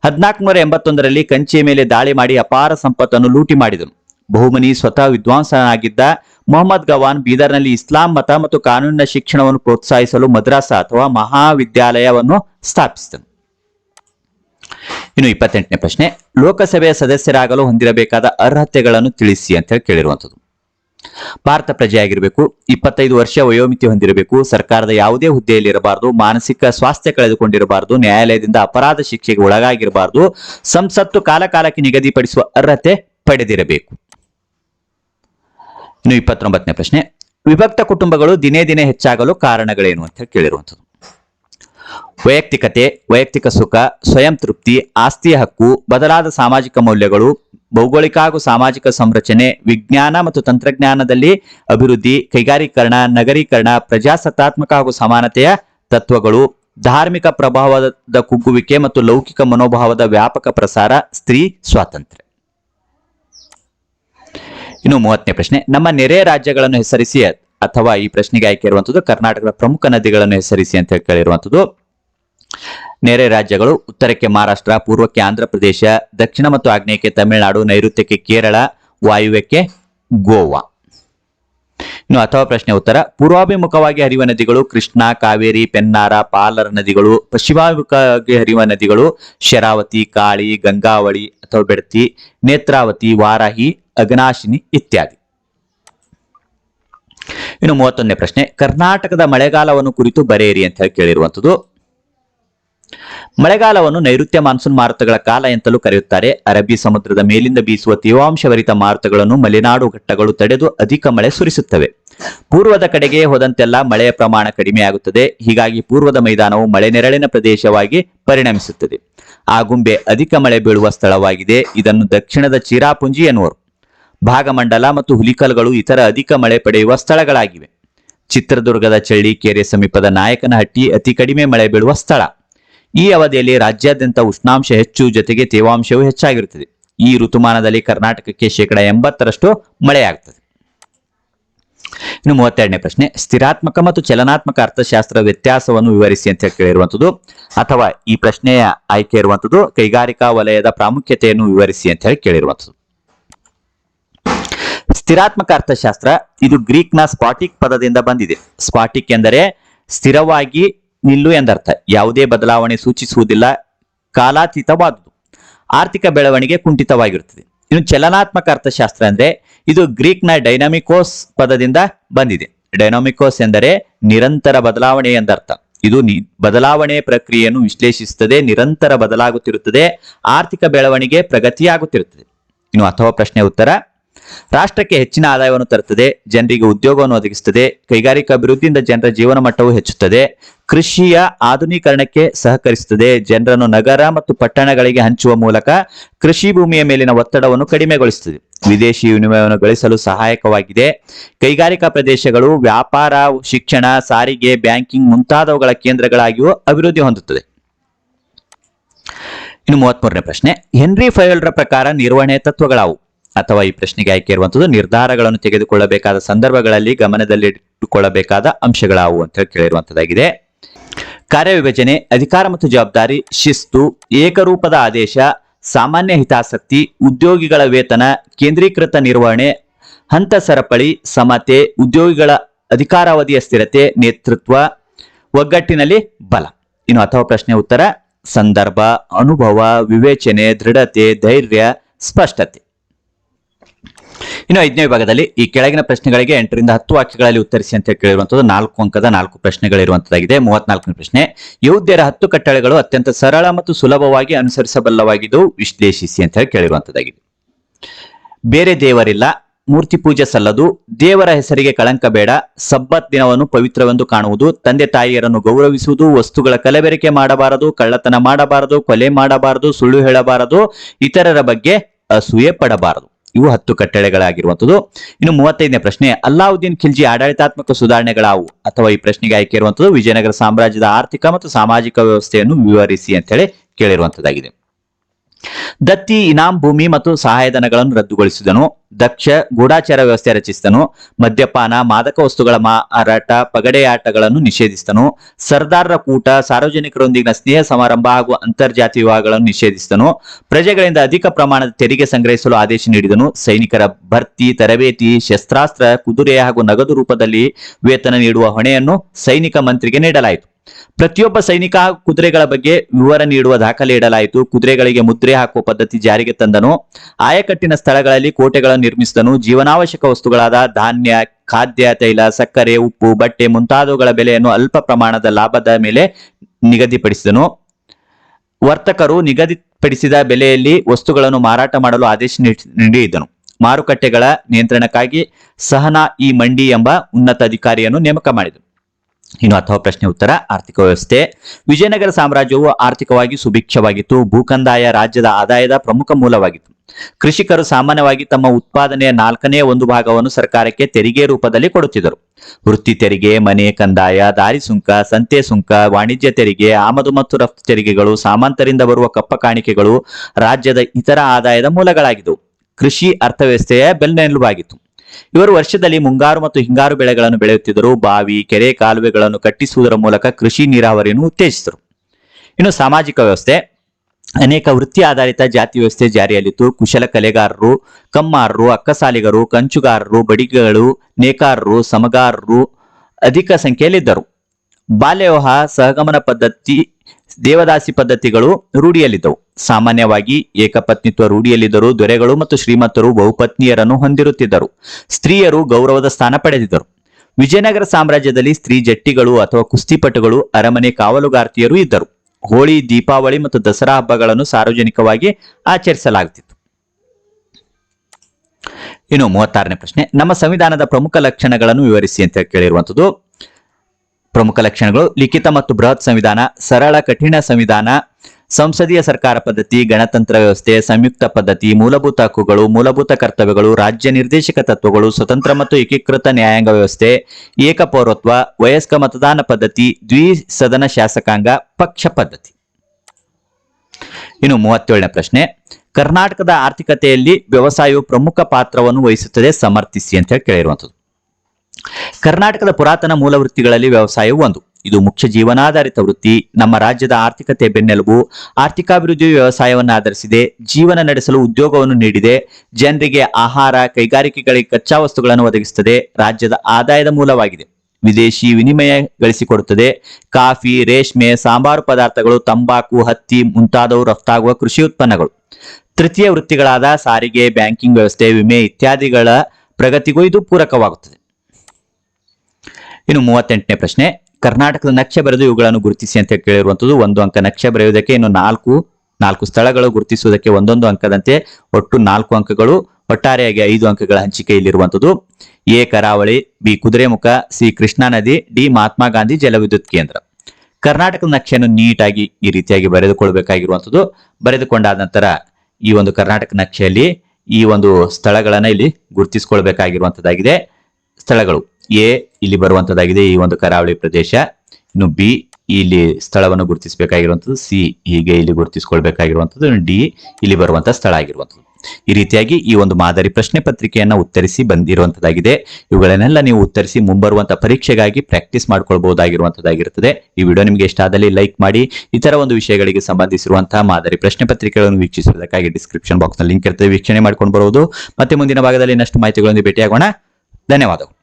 ಹದಿನಾಲ್ಕುನೂರ ಎಂಬತ್ತೊಂದರಲ್ಲಿ ಕಂಚಿಯ ಮೇಲೆ ದಾಳಿ ಮಾಡಿ ಅಪಾರ ಸಂಪತ್ತನ್ನು ಲೂಟಿ ಮಾಡಿದನು. ಬಹುಮನಿ ಸ್ವತಃ ವಿದ್ವಾಂಸನಾಗಿದ್ದ ಮೊಹಮ್ಮದ್ ಗವಾನ್ ಬೀದರ್ನಲ್ಲಿ ಇಸ್ಲಾಂ ಮತ ಮತ್ತು ಕಾನೂನಿನ ಶಿಕ್ಷಣವನ್ನು ಪ್ರೋತ್ಸಾಹಿಸಲು ಮದ್ರಾಸ ಅಥವಾ ಮಹಾವಿದ್ಯಾಲಯವನ್ನು ಸ್ಥಾಪಿಸಿದನು. ಇನ್ನು ಇಪ್ಪತ್ತೆಂಟನೇ ಪ್ರಶ್ನೆ, ಲೋಕಸಭೆಯ ಸದಸ್ಯರಾಗಲು ಹೊಂದಿರಬೇಕಾದ ಅರ್ಹತೆಗಳನ್ನು ತಿಳಿಸಿ ಅಂತ ಹೇಳಿ ಕೇಳಿರುವಂಥದ್ದು. ಭಾರತ ಪ್ರಜೆಯಾಗಿರಬೇಕು, ಇಪ್ಪತ್ತೈದು ವರ್ಷ ವಯೋಮಿತಿ ಹೊಂದಿರಬೇಕು, ಸರ್ಕಾರದ ಯಾವುದೇ ಹುದ್ದೆಯಲ್ಲಿ ಇರಬಾರದು ಮಾನಸಿಕ ಸ್ವಾಸ್ಥ್ಯ ಕಳೆದುಕೊಂಡಿರಬಾರದು, ನ್ಯಾಯಾಲಯದಿಂದ ಅಪರಾಧ ಶಿಕ್ಷೆಗೆ ಒಳಗಾಗಿರಬಾರದು, ಸಂಸತ್ತು ಕಾಲಕಾಲಕ್ಕೆ ನಿಗದಿಪಡಿಸುವ ಅರ್ಹತೆ ಪಡೆದಿರಬೇಕು. ಇನ್ನು ಇಪ್ಪತ್ತೊಂಬತ್ತನೇ ಪ್ರಶ್ನೆ, ವಿಭಕ್ತ ಕುಟುಂಬಗಳು ದಿನೇ ದಿನೇ ಹೆಚ್ಚಾಗಲು ಕಾರಣಗಳೇನು ಅಂತ ಕೇಳಿರುವಂಥದ್ದು. ವೈಯಕ್ತಿಕತೆ, ವೈಯಕ್ತಿಕ ಸುಖ, ಸ್ವಯಂ ತೃಪ್ತಿ, ಆಸ್ತಿಯ ಹಕ್ಕು, ಬದಲಾದ ಸಾಮಾಜಿಕ ಮೌಲ್ಯಗಳು ಭೌಗೋಳಿಕ ಹಾಗೂ ಸಾಮಾಜಿಕ ಸಂರಚನೆ, ವಿಜ್ಞಾನ ಮತ್ತು ತಂತ್ರಜ್ಞಾನದಲ್ಲಿ ಅಭಿವೃದ್ಧಿ ಕೈಗಾರೀಕರಣ ನಗರೀಕರಣ, ಪ್ರಜಾಸತ್ತಾತ್ಮಕ ಹಾಗೂ ಸಮಾನತೆಯ ತತ್ವಗಳು, ಧಾರ್ಮಿಕ ಪ್ರಭಾವದ ಕುಗ್ಗುವಿಕೆ ಮತ್ತು ಲೌಕಿಕ ಮನೋಭಾವದ ವ್ಯಾಪಕ ಪ್ರಸಾರ, ಸ್ತ್ರೀ ಸ್ವಾತಂತ್ರ್ಯ. ಇನ್ನು ಮೂವತ್ತನೇ ಪ್ರಶ್ನೆ, ನಮ್ಮ ನೆರೆ ರಾಜ್ಯಗಳನ್ನು ಹೆಸರಿಸಿ ಅಥವಾ ಈ ಪ್ರಶ್ನೆಗೆ ಆಯ್ಕೆ ಇರುವಂತದ್ದು ಕರ್ನಾಟಕದ ಪ್ರಮುಖ ನದಿಗಳನ್ನು ಹೆಸರಿಸಿ ಅಂತ ಕೇಳಿರುವಂತದ್ದು. ನೆರೆ ರಾಜ್ಯಗಳು, ಉತ್ತರಕ್ಕೆ ಮಹಾರಾಷ್ಟ್ರ, ಪೂರ್ವಕ್ಕೆ ಆಂಧ್ರಪ್ರದೇಶ ದಕ್ಷಿಣ ಮತ್ತು ಆಗ್ನೇಯಕ್ಕೆ ತಮಿಳುನಾಡು, ನೈಋತ್ಯಕ್ಕೆ ಕೇರಳ, ವಾಯುವ್ಯಕ್ಕೆ ಗೋವಾ. ಇನ್ನು ಅಥವಾ ಪ್ರಶ್ನೆ ಉತ್ತರ. ಪೂರ್ವಾಭಿಮುಖವಾಗಿ ಹರಿಯುವ ನದಿಗಳು ಕೃಷ್ಣ, ಕಾವೇರಿ, ಪೆನ್ನಾರ, ಪಾಲರ ನದಿಗಳು, ಪಶ್ಚಿಮಾಭಿಮುಖವಾಗಿ ಹರಿಯುವ ನದಿಗಳು ಶರಾವತಿ, ಕಾಳಿ, ಗಂಗಾವಳಿ ಅಥವಾ ಬೆಡ್ತಿ, ನೇತ್ರಾವತಿ, ವಾರಾಹಿ ಅಗ್ನಾಶಿನಿ ಇತ್ಯಾದಿ. ಇನ್ನು ಮೂವತ್ತೊಂದನೇ ಪ್ರಶ್ನೆ. ಕರ್ನಾಟಕದ ಮಳೆಗಾಲವನ್ನು ಕುರಿತು ಬರೆಯಿರಿ ಅಂತ ಹೇಳಿ ಕೇಳಿರುವಂತದ್ದು ಮಳೆಗಾಲವನ್ನು ನೈಋತ್ಯ ಮಾನ್ಸೂನ್ ಮಾರುತಗಳ ಕಾಲ ಎಂತಲೂ ಕರೆಯುತ್ತಾರೆ. ಅರಬ್ಬಿ ಸಮುದ್ರದ ಮೇಲಿಂದ ಬೀಸುವ ತೇವಾಂಶಭರಿತ ಮಾರುತಗಳನ್ನು ಮಲೆನಾಡು ಘಟ್ಟಗಳು ತಡೆದು ಅಧಿಕ ಮಳೆ ಸುರಿಸುತ್ತವೆ. ಪೂರ್ವದ ಕಡೆಗೆ ಹೋದಂತೆಲ್ಲ ಮಳೆಯ ಪ್ರಮಾಣ ಕಡಿಮೆಯಾಗುತ್ತದೆ. ಹೀಗಾಗಿ ಪೂರ್ವದ ಮೈದಾನವು ಮಳೆ ನೆರಳಿನ ಪ್ರದೇಶವಾಗಿ ಪರಿಣಮಿಸುತ್ತದೆ. ಆಗುಂಬೆ ಅಧಿಕ ಮಳೆ ಬೀಳುವ ಸ್ಥಳವಾಗಿದೆ. ಇದನ್ನು ದಕ್ಷಿಣದ ಚಿರಾಪುಂಜಿ ಎನ್ನುವರು. ಭಾಗಮಂಡಲ ಮತ್ತು ಹುಲಿಕಲ್ಗಳು ಇತರ ಅಧಿಕ ಮಳೆ ಪಡೆಯುವ ಸ್ಥಳಗಳಾಗಿವೆ. ಚಿತ್ರದುರ್ಗದ ಚಳ್ಳಿಕೆರೆ ಸಮೀಪದ ನಾಯಕನಹಟ್ಟಿ ಅತಿ ಕಡಿಮೆ ಮಳೆ ಬೀಳುವ ಸ್ಥಳ. ಈ ಅವಧಿಯಲ್ಲಿ ರಾಜ್ಯಾದ್ಯಂತ ಉಷ್ಣಾಂಶ ಹೆಚ್ಚು, ಜೊತೆಗೆ ತೇವಾಂಶವೂ ಹೆಚ್ಚಾಗಿರುತ್ತದೆ. ಈ ಋತುಮಾನದಲ್ಲಿ ಕರ್ನಾಟಕಕ್ಕೆ ಶೇಕಡ ಎಂಬತ್ತರಷ್ಟು ಮಳೆಯಾಗುತ್ತದೆ. ಇನ್ನು ಮೂವತ್ತೆರಡನೇ ಪ್ರಶ್ನೆ, ಸ್ಥಿರಾತ್ಮಕ ಮತ್ತು ಚಲನಾತ್ಮಕ ಅರ್ಥಶಾಸ್ತ್ರ ವ್ಯತ್ಯಾಸವನ್ನು ವಿವರಿಸಿ ಅಂತ ಕೇಳಿರುವಂಥದ್ದು, ಅಥವಾ ಈ ಪ್ರಶ್ನೆಯ ಆಯ್ಕೆ ಇರುವಂಥದ್ದು, ಕೈಗಾರಿಕಾ ವಲಯದ ಪ್ರಾಮುಖ್ಯತೆಯನ್ನು ವಿವರಿಸಿ ಅಂತ ಹೇಳಿ ಕೇಳಿರುವಂಥದ್ದು. ಸ್ಥಿರಾತ್ಮಕ ಅರ್ಥಶಾಸ್ತ್ರ, ಇದು ಗ್ರೀಕ್ನ ಸ್ಪಾಟಿಕ್ ಪದದಿಂದ ಬಂದಿದೆ. ಸ್ಪಾಟಿಕ್ ಎಂದರೆ ಸ್ಥಿರವಾಗಿ ನಿಲ್ಲು ಎಂದರ್ಥ. ಯಾವುದೇ ಬದಲಾವಣೆ ಸೂಚಿಸುವುದಿಲ್ಲ. ಕಾಲಾತೀತವಾದುದು. ಆರ್ಥಿಕ ಬೆಳವಣಿಗೆ ಕುಂಠಿತವಾಗಿರುತ್ತದೆ. ಇನ್ನು ಚಲನಾತ್ಮಕ ಅರ್ಥಶಾಸ್ತ್ರ ಅಂದ್ರೆ ಇದು ಗ್ರೀಕ್ನ ಡೈನಾಮಿಕೋಸ್ ಪದದಿಂದ ಬಂದಿದೆ. ಡೈನಾಮಿಕೋಸ್ ಎಂದರೆ ನಿರಂತರ ಬದಲಾವಣೆ ಎಂದರ್ಥ. ಇದು ಬದಲಾವಣೆ ಪ್ರಕ್ರಿಯೆಯನ್ನು ವಿಶ್ಲೇಷಿಸುತ್ತದೆ, ನಿರಂತರ ಬದಲಾಗುತ್ತಿರುತ್ತದೆ, ಆರ್ಥಿಕ ಬೆಳವಣಿಗೆ ಪ್ರಗತಿಯಾಗುತ್ತಿರುತ್ತದೆ. ಇನ್ನು ಅಥವಾ ಪ್ರಶ್ನೆ ಉತ್ತರ. ರಾಷ್ಟ್ರಕ್ಕೆ ಹೆಚ್ಚಿನ ಆದಾಯವನ್ನು ತರುತ್ತದೆ, ಜನರಿಗೆ ಉದ್ಯೋಗವನ್ನು ಒದಗಿಸುತ್ತದೆ, ಕೈಗಾರಿಕಾ ಅಭಿವೃದ್ಧಿಯಿಂದ ಜನರ ಜೀವನ ಮಟ್ಟವು ಹೆಚ್ಚುತ್ತದೆ, ಕೃಷಿಯ ಆಧುನೀಕರಣಕ್ಕೆ ಸಹಕರಿಸುತ್ತದೆ, ಜನರನ್ನು ನಗರ ಮತ್ತು ಪಟ್ಟಣಗಳಿಗೆ ಹಂಚುವ ಮೂಲಕ ಕೃಷಿ ಭೂಮಿಯ ಮೇಲಿನ ಒತ್ತಡವನ್ನು ಕಡಿಮೆಗೊಳಿಸುತ್ತದೆ. ವಿದೇಶಿ ವಿನಿಮಯವನ್ನು ಗಳಿಸಲು ಸಹಾಯಕವಾಗಿದೆ. ಕೈಗಾರಿಕಾ ಪ್ರದೇಶಗಳು, ವ್ಯಾಪಾರ, ಶಿಕ್ಷಣ, ಸಾರಿಗೆ, ಬ್ಯಾಂಕಿಂಗ್ ಮುಂತಾದವುಗಳ ಕೇಂದ್ರಗಳಾಗಿಯೂ ಅಭಿವೃದ್ಧಿ ಹೊಂದುತ್ತದೆ ಇನ್ನು ಮೂವತ್ಮೂರನೇ ಪ್ರಶ್ನೆ, ಹೆನ್ರಿ ಫೈಲ್ರ ಪ್ರಕಾರ ನಿರ್ವಹಣೆ ತತ್ವಗಳಾವು? ಅಥವಾ ಈ ಪ್ರಶ್ನೆಗೆ ಆಯ್ಕೆ ಇರುವಂತದ್ದು ನಿರ್ಧಾರಗಳನ್ನು ತೆಗೆದುಕೊಳ್ಳಬೇಕಾದ ಸಂದರ್ಭಗಳಲ್ಲಿ ಗಮನದಲ್ಲಿಟ್ಟುಕೊಳ್ಳಬೇಕಾದ ಅಂಶಗಳಾವು ಅಂತ ಕೇಳಿರುವಂತದ್ದಾಗಿದೆ ಕಾರ್ಯವಿಭಜನೆ, ಅಧಿಕಾರ ಮತ್ತು ಜವಾಬ್ದಾರಿ, ಶಿಸ್ತು, ಏಕರೂಪದ ಆದೇಶ, ಸಾಮಾನ್ಯ ಹಿತಾಸಕ್ತಿ, ಉದ್ಯೋಗಿಗಳ ವೇತನ, ಕೇಂದ್ರೀಕೃತ ನಿರ್ವಹಣೆ, ಹಂತ ಸರಪಳಿ, ಸಮತೆ, ಉದ್ಯೋಗಿಗಳ ಅಧಿಕಾರಾವಧಿಯ ಸ್ಥಿರತೆ, ನೇತೃತ್ವ, ಒಗ್ಗಟ್ಟಿನಲ್ಲಿ ಬಲ. ಇನ್ನು ಅಥವಾ ಪ್ರಶ್ನೆ ಉತ್ತರ, ಸಂದರ್ಭ, ಅನುಭವ, ವಿವೇಚನೆ, ದೃಢತೆ, ಧೈರ್ಯ, ಸ್ಪಷ್ಟತೆ. ಇನ್ನು ಐದನೇ ವಿಭಾಗದಲ್ಲಿ ಈ ಕೆಳಗಿನ ಪ್ರಶ್ನೆಗಳಿಗೆ ಎಂಟರಿಂದ ಹತ್ತು ವಾಕ್ಯಗಳಲ್ಲಿ ಉತ್ತರಿಸಿ ಅಂತ ಕೇಳಿರುವಂತದ್ದು ನಾಲ್ಕು ಅಂಕದ ನಾಲ್ಕು ಪ್ರಶ್ನೆಗಳಿರುವಂತದ್ದಾಗಿದೆ ಮೂವತ್ನಾಲ್ಕನೇ ಪ್ರಶ್ನೆ ಯೋಧ್ಯರ ಹತ್ತು ಕಟ್ಟಳೆಗಳು ಅತ್ಯಂತ ಸರಳ ಮತ್ತು ಸುಲಭವಾಗಿ ಅನುಸರಿಸಬಲ್ಲವಾಗಿದ್ದು ವಿಶ್ಲೇಷಿಸಿ ಅಂತ ಹೇಳಿ ಕೇಳಿರುವಂತದ್ದಾಗಿದೆ ಬೇರೆ ದೇವರಿಲ್ಲ, ಮೂರ್ತಿ ಪೂಜೆ ಸಲ್ಲದು, ದೇವರ ಹೆಸರಿಗೆ ಕಳಂಕ ಬೇಡ, ಸಬ್ಬತ್ ದಿನವನ್ನು ಪವಿತ್ರವೆಂದು ಕಾಣುವುದು, ತಂದೆ ತಾಯಿಯರನ್ನು ಗೌರವಿಸುವುದು, ವಸ್ತುಗಳ ಕಲಬೆರಕೆ ಮಾಡಬಾರದು, ಕಳ್ಳತನ ಮಾಡಬಾರದು, ಕೊಲೆ ಮಾಡಬಾರದು, ಸುಳ್ಳು ಹೇಳಬಾರದು, ಇತರರ ಬಗ್ಗೆ ಅಸೂಯೆ ಪಡಬಾರದು. ಇವು ಹತ್ತು ಕಟ್ಟಳೆಗಳಾಗಿರುವಂತದ್ದು ಇನ್ನು ಮೂವತ್ತೈದನೇ ಪ್ರಶ್ನೆ, ಅಲ್ಲಾವುದ್ದೀನ್ ಖಿಲ್ಜಿ ಆಡಳಿತಾತ್ಮಕ ಸುಧಾರಣೆಗಳಾವು? ಅಥವಾ ಈ ಪ್ರಶ್ನೆಗೆ ಆಯ್ಕೆ ಇರುವಂತದ್ದು ವಿಜಯನಗರ ಸಾಮ್ರಾಜ್ಯದ ಆರ್ಥಿಕ ಮತ್ತು ಸಾಮಾಜಿಕ ವ್ಯವಸ್ಥೆಯನ್ನು ವಿವರಿಸಿ ಅಂತ ಹೇಳಿ ಕೇಳಿರುವಂತದ್ದಾಗಿದೆ ದತ್ತಿ ಇನಾಂ ಭೂಮಿ ಮತ್ತು ಸಹಾಯಧನಗಳನ್ನು ರದ್ದುಗೊಳಿಸಿದನು. ದಕ್ಷ ಗೂಢಾಚಾರ ವ್ಯವಸ್ಥೆ ರಚಿಸಿದನು. ಮದ್ಯಪಾನ, ಮಾದಕ ವಸ್ತುಗಳ ಮಾರಾಟ, ಪಗಡೆಯಾಟಗಳನ್ನು ನಿಷೇಧಿಸಿದನು. ಸರ್ದಾರರ ಕೂಟ, ಸಾರ್ವಜನಿಕರೊಂದಿಗಿನ ಸ್ನೇಹ ಸಮಾರಂಭ ಹಾಗೂ ಅಂತರ್ಜಾತಿ ವಿವಾಹಗಳನ್ನು ನಿಷೇಧಿಸಿದನು. ಪ್ರಜೆಗಳಿಂದ ಅಧಿಕ ಪ್ರಮಾಣದ ತೆರಿಗೆ ಸಂಗ್ರಹಿಸಲು ಆದೇಶ ನೀಡಿದನು. ಸೈನಿಕರ ಭರ್ತಿ, ತರಬೇತಿ, ಶಸ್ತ್ರಾಸ್ತ್ರ, ಕುದುರೆ ಹಾಗೂ ನಗದು ರೂಪದಲ್ಲಿ ವೇತನ ನೀಡುವ ಹೊಣೆಯನ್ನು ಸೈನಿಕ ಮಂತ್ರಿಗೆ ನೀಡಲಾಯಿತು. ಪ್ರತಿಯೊಬ್ಬ ಸೈನಿಕ ಹಾಗೂ ಕುದುರೆಗಳ ಬಗ್ಗೆ ವಿವರ ನೀಡುವ ದಾಖಲೆ ಇಡಲಾಯಿತು. ಕುದುರೆಗಳಿಗೆ ಮುದ್ರೆ ಹಾಕುವ ಪದ್ಧತಿ ಜಾರಿಗೆ ತಂದನು. ಆಯಕಟ್ಟಿನ ಸ್ಥಳಗಳಲ್ಲಿ ಕೋಟೆಗಳನ್ನು ನಿರ್ಮಿಸಿದನು. ಜೀವನಾವಶ್ಯಕ ವಸ್ತುಗಳಾದ ಧಾನ್ಯ, ಖಾದ್ಯ, ತೈಲ, ಸಕ್ಕರೆ, ಉಪ್ಪು, ಬಟ್ಟೆ ಮುಂತಾದವುಗಳ ಬೆಲೆಯನ್ನು ಅಲ್ಪ ಪ್ರಮಾಣದ ಲಾಭದ ಮೇಲೆ ನಿಗದಿಪಡಿಸಿದನು. ವರ್ತಕರು ನಿಗದಿಪಡಿಸಿದ ಬೆಲೆಯಲ್ಲಿ ವಸ್ತುಗಳನ್ನು ಮಾರಾಟ ಮಾಡಲು ಆದೇಶ ನೀಡಿ- ನೀಡಿದನು. ಮಾರುಕಟ್ಟೆಗಳ ನಿಯಂತ್ರಣಕ್ಕಾಗಿ ಸಹನಾ ಇ ಮಂಡಿ ಎಂಬ ಉನ್ನತ ಅಧಿಕಾರಿಯನ್ನು ನೇಮಕ ಮಾಡಿದನು. ಇನ್ನು ಅಥವಾ ಪ್ರಶ್ನೆ ಉತ್ತರ, ಆರ್ಥಿಕ ವ್ಯವಸ್ಥೆ. ವಿಜಯನಗರ ಸಾಮ್ರಾಜ್ಯವು ಆರ್ಥಿಕವಾಗಿ ಸುಭಿಕ್ಷವಾಗಿತ್ತು, ಭೂಕಂದಾಯ ರಾಜ್ಯದ ಆದಾಯದ ಪ್ರಮುಖ ಮೂಲವಾಗಿತ್ತು. ಕೃಷಿಕರು ಸಾಮಾನ್ಯವಾಗಿ ತಮ್ಮ ಉತ್ಪಾದನೆಯ ನಾಲ್ಕನೇ ಒಂದು ಭಾಗವನ್ನು ಸರ್ಕಾರಕ್ಕೆ ತೆರಿಗೆ ರೂಪದಲ್ಲಿ ಕೊಡುತ್ತಿದ್ದರು. ವೃತ್ತಿ ತೆರಿಗೆ, ಮನೆ ಕಂದಾಯ, ದಾರಿ ಸುಂಕ, ಸಂತೆ ಸುಂಕ, ವಾಣಿಜ್ಯ ತೆರಿಗೆ, ಆಮದು ಮತ್ತು ರಫ್ತು ತೆರಿಗೆಗಳು, ಸಾಮಾಂತರಿಂದ ಬರುವ ಕಪ್ಪ ಕಾಣಿಕೆಗಳು ರಾಜ್ಯದ ಇತರ ಆದಾಯದ ಮೂಲಗಳಾಗಿದ್ದವು. ಕೃಷಿ ಅರ್ಥವ್ಯವಸ್ಥೆಯ ಬೆನ್ನೆಲುಬಾಗಿತ್ತು. ಇವರು ವರ್ಷದಲ್ಲಿ ಮುಂಗಾರು ಮತ್ತು ಹಿಂಗಾರು ಬೆಳೆಗಳನ್ನು ಬೆಳೆಯುತ್ತಿದ್ದರು. ಬಾವಿ, ಕೆರೆ, ಕಾಲುವೆಗಳನ್ನು ಕಟ್ಟಿಸುವುದರ ಮೂಲಕ ಕೃಷಿ ನೀರಾವರಿಯನ್ನು ಉತ್ತೇಜಿಸಿದರು. ಇನ್ನು ಸಾಮಾಜಿಕ ವ್ಯವಸ್ಥೆ. ಅನೇಕ ವೃತ್ತಿ ಆಧಾರಿತ ಜಾತಿ ವ್ಯವಸ್ಥೆ ಜಾರಿಯಲ್ಲಿತ್ತು. ಕುಶಲ ಕಲೆಗಾರರು, ಕಮ್ಮಾರರು, ಅಕ್ಕಸಾಲಿಗರು, ಕಂಚುಗಾರರು, ಬಡಿಗೆಗಳು, ನೇಕಾರರು, ಸಮಗಾರರು ಅಧಿಕ ಸಂಖ್ಯೆಯಲ್ಲಿದ್ದರು. ಬಾಲ್ಯ ವಿವಾಹ ಸಹಗಮನ ಪದ್ಧತಿ, ದೇವದಾಸಿ ಪದ್ಧತಿಗಳು ರೂಢಿಯಲ್ಲಿದ್ದವು. ಸಾಮಾನ್ಯವಾಗಿ ಏಕಪತ್ನಿತ್ವ ರೂಢಿಯಲ್ಲಿದ್ದರು ದೊರೆಗಳು ಮತ್ತು ಶ್ರೀಮಂತರು ಬಹುಪತ್ನಿಯರನ್ನು ಹೊಂದಿರುತ್ತಿದ್ದರು. ಸ್ತ್ರೀಯರು ಗೌರವದ ಸ್ಥಾನ ಪಡೆದಿದ್ದರು. ವಿಜಯನಗರ ಸಾಮ್ರಾಜ್ಯದಲ್ಲಿ ಸ್ತ್ರೀ ಜಟ್ಟಿಗಳು ಅಥವಾ ಕುಸ್ತಿಪಟುಗಳು, ಅರಮನೆ ಕಾವಲುಗಾರ್ತಿಯರು ಇದ್ದರು. ಹೋಳಿ, ದೀಪಾವಳಿ ಮತ್ತು ದಸರಾ ಹಬ್ಬಗಳನ್ನು ಸಾರ್ವಜನಿಕವಾಗಿ ಆಚರಿಸಲಾಗುತ್ತಿತ್ತು. ಇನ್ನು ಮೂವತ್ತಾರನೇ ಪ್ರಶ್ನೆ, ನಮ್ಮ ಸಂವಿಧಾನದ ಪ್ರಮುಖ ಲಕ್ಷಣಗಳನ್ನು ವಿವರಿಸಿ ಅಂತ ಕೇಳಿರುವಂತದ್ದು ಪ್ರಮುಖ ಲಕ್ಷಣಗಳು ಲಿಖಿತ ಮತ್ತು ಬೃಹತ್ ಸಂವಿಧಾನ, ಸರಳ ಕಠಿಣ ಸಂವಿಧಾನ, ಸಂಸದೀಯ ಸರ್ಕಾರ ಪದ್ಧತಿ, ಗಣತಂತ್ರ ವ್ಯವಸ್ಥೆ, ಸಂಯುಕ್ತ ಪದ್ಧತಿ, ಮೂಲಭೂತ ಹಕ್ಕುಗಳು, ಮೂಲಭೂತ ಕರ್ತವ್ಯಗಳು, ರಾಜ್ಯ ನಿರ್ದೇಶಕ ತತ್ವಗಳು, ಸ್ವತಂತ್ರ ಮತ್ತು ಏಕೀಕೃತ ನ್ಯಾಯಾಂಗ ವ್ಯವಸ್ಥೆ, ಏಕಪೌರತ್ವ, ವಯಸ್ಕ ಮತದಾನ ಪದ್ಧತಿ, ದ್ವಿಸದನ ಶಾಸಕಾಂಗ, ಪಕ್ಷ ಪದ್ಧತಿ. ಇನ್ನು ಮೂವತ್ತೇಳನೇ ಪ್ರಶ್ನೆ, ಕರ್ನಾಟಕದ ಆರ್ಥಿಕತೆಯಲ್ಲಿ ವ್ಯವಸಾಯವು ಪ್ರಮುಖ ಪಾತ್ರವನ್ನು ವಹಿಸುತ್ತದೆ, ಸಮರ್ಥಿಸಿ ಅಂತ ಹೇಳಿ ಕೇಳಿರುವಂಥದ್ದು. ಕರ್ನಾಟಕದ ಪುರಾತನ ಮೂಲ ವೃತ್ತಿಗಳಲ್ಲಿ ವ್ಯವಸಾಯವು ಒಂದು. ಇದು ಮುಖ್ಯ ಜೀವನಾಧಾರಿತ ವೃತ್ತಿ. ನಮ್ಮ ರಾಜ್ಯದ ಆರ್ಥಿಕತೆ ಬೆನ್ನೆಲುಬು, ಆರ್ಥಿಕಾಭಿವೃದ್ಧಿ ವ್ಯವಸಾಯವನ್ನು ಆಧರಿಸಿದೆ ಜೀವನ ನಡೆಸಲು ಉದ್ಯೋಗವನ್ನು ನೀಡಿದೆ, ಜನರಿಗೆ ಆಹಾರ, ಕೈಗಾರಿಕೆಗಳಿಗೆ ಕಚ್ಚಾ ವಸ್ತುಗಳನ್ನು ಒದಗಿಸುತ್ತದೆ, ರಾಜ್ಯದ ಆದಾಯದ ಮೂಲವಾಗಿದೆ. ವಿದೇಶಿ ವಿನಿಮಯ ಗಳಿಸಿಕೊಡುತ್ತದೆ. ಕಾಫಿ, ರೇಷ್ಮೆ, ಸಾಂಬಾರು ಪದಾರ್ಥಗಳು, ತಂಬಾಕು, ಹತ್ತಿ ಮುಂತಾದವು ರಫ್ತಾಗುವ ಕೃಷಿ ಉತ್ಪನ್ನಗಳು. ತೃತೀಯ ವೃತ್ತಿಗಳಾದ ಸಾರಿಗೆ, ಬ್ಯಾಂಕಿಂಗ್ ವ್ಯವಸ್ಥೆ, ವಿಮೆ ಇತ್ಯಾದಿಗಳ ಪ್ರಗತಿಗೂ ಇದು ಪೂರಕವಾಗುತ್ತದೆ. ಇನ್ನು ಮೂವತ್ತೆಂಟನೇ ಪ್ರಶ್ನೆ, ಕರ್ನಾಟಕದ ನಕ್ಷೆ ಬರೆದು ಇವುಗಳನ್ನು ಗುರುತಿಸಿ ಅಂತ ಕೇಳಿರುವಂತದ್ದು ಒಂದು ಅಂಕ ನಕ್ಷೆ ಬರೆಯುವುದಕ್ಕೆ ಇನ್ನು ನಾಲ್ಕು ನಾಲ್ಕು ಸ್ಥಳಗಳು ಗುರುತಿಸುವುದಕ್ಕೆ ಒಂದೊಂದು ಅಂಕದಂತೆ ಒಟ್ಟು ನಾಲ್ಕು ಅಂಕಗಳು, ಒಟ್ಟಾರೆಯಾಗಿ ಐದು ಅಂಕಗಳ ಹಂಚಿಕೆ ಇಲ್ಲಿರುವಂತದ್ದು ಎ ಕರಾವಳಿ, ಬಿ ಕುದುರೆಮುಖ, ಸಿ ಕೃಷ್ಣಾ ನದಿ, ಡಿ ಮಹಾತ್ಮ ಗಾಂಧಿ ಜಲವಿದ್ಯುತ್ ಕೇಂದ್ರ. ಕರ್ನಾಟಕದ ನಕ್ಷೆಯನ್ನು ನೀಟಾಗಿ ಈ ರೀತಿಯಾಗಿ ಬರೆದುಕೊಳ್ಬೇಕಾಗಿರುವಂತದ್ದು ಬರೆದುಕೊಂಡಾದ ನಂತರ ಈ ಒಂದು ಕರ್ನಾಟಕ ನಕ್ಷೆಯಲ್ಲಿ ಈ ಒಂದು ಸ್ಥಳಗಳನ್ನು ಇಲ್ಲಿ ಗುರುತಿಸಿಕೊಳ್ಬೇಕಾಗಿರುವಂತದ್ದಾಗಿದೆ ಸ್ಥಳಗಳು. ಎ ಇಲ್ಲಿ ಬರುವಂತದ್ದಾಗಿದೆ ಈ ಒಂದು ಕರಾವಳಿ ಪ್ರದೇಶ. ಇನ್ನು ಬಿ ಇಲ್ಲಿ ಸ್ಥಳವನ್ನು ಗುರುತಿಸಬೇಕಾಗಿರುವಂಥದ್ದು ಸಿ ಹೀಗೆ ಇಲ್ಲಿ ಗುರುತಿಸ್ಕೊಳ್ಬೇಕಾಗಿರುವಂಥದ್ದು ಡಿ ಇಲ್ಲಿ ಬರುವಂತಹ ಸ್ಥಳ ಆಗಿರುವಂಥದ್ದು ಈ ರೀತಿಯಾಗಿ ಈ ಒಂದು ಮಾದರಿ ಪ್ರಶ್ನೆ ಪತ್ರಿಕೆಯನ್ನು ಉತ್ತರಿಸಿ ಬಂದಿರುವಂತದ್ದಾಗಿದೆ. ಇವುಗಳನ್ನೆಲ್ಲ ನೀವು ಉತ್ತರಿಸಿ ಮುಂಬರುವಂತಹ ಪರೀಕ್ಷೆಗಾಗಿ ಪ್ರಾಕ್ಟೀಸ್ ಮಾಡ್ಕೊಳ್ಬಹುದಾಗಿರುವಂತದ್ದಾಗಿರುತ್ತದೆ. ಈ ವಿಡಿಯೋ ನಿಮಗೆ ಇಷ್ಟ ಆದಲ್ಲಿ ಲೈಕ್ ಮಾಡಿ, ಇತರ ಒಂದು ವಿಷಯಗಳಿಗೆ ಸಂಬಂಧಿಸಿರುವಂತಹ ಮಾದರಿ ಪ್ರಶ್ನೆ ಪತ್ರಿಕೆಗಳನ್ನು ವೀಕ್ಷಿಸುವುದಕ್ಕಾಗಿ ಡಿಸ್ಕ್ರಿಪ್ಷನ್ ಬಾಕ್ಸ್ನಲ್ಲಿ ಲಿಂಕ್ ಇರ್ತದೆ ವೀಕ್ಷಣೆ ಮಾಡ್ಕೊಂಡು ಬರುವುದು ಮತ್ತೆ ಮುಂದಿನ ಭಾಗದಲ್ಲಿ ಇನ್ನಷ್ಟು ಮಾಹಿತಿಗಳೊಂದಿಗೆ ಭೇಟಿಯಾಗೋಣ. ಧನ್ಯವಾದಗಳು.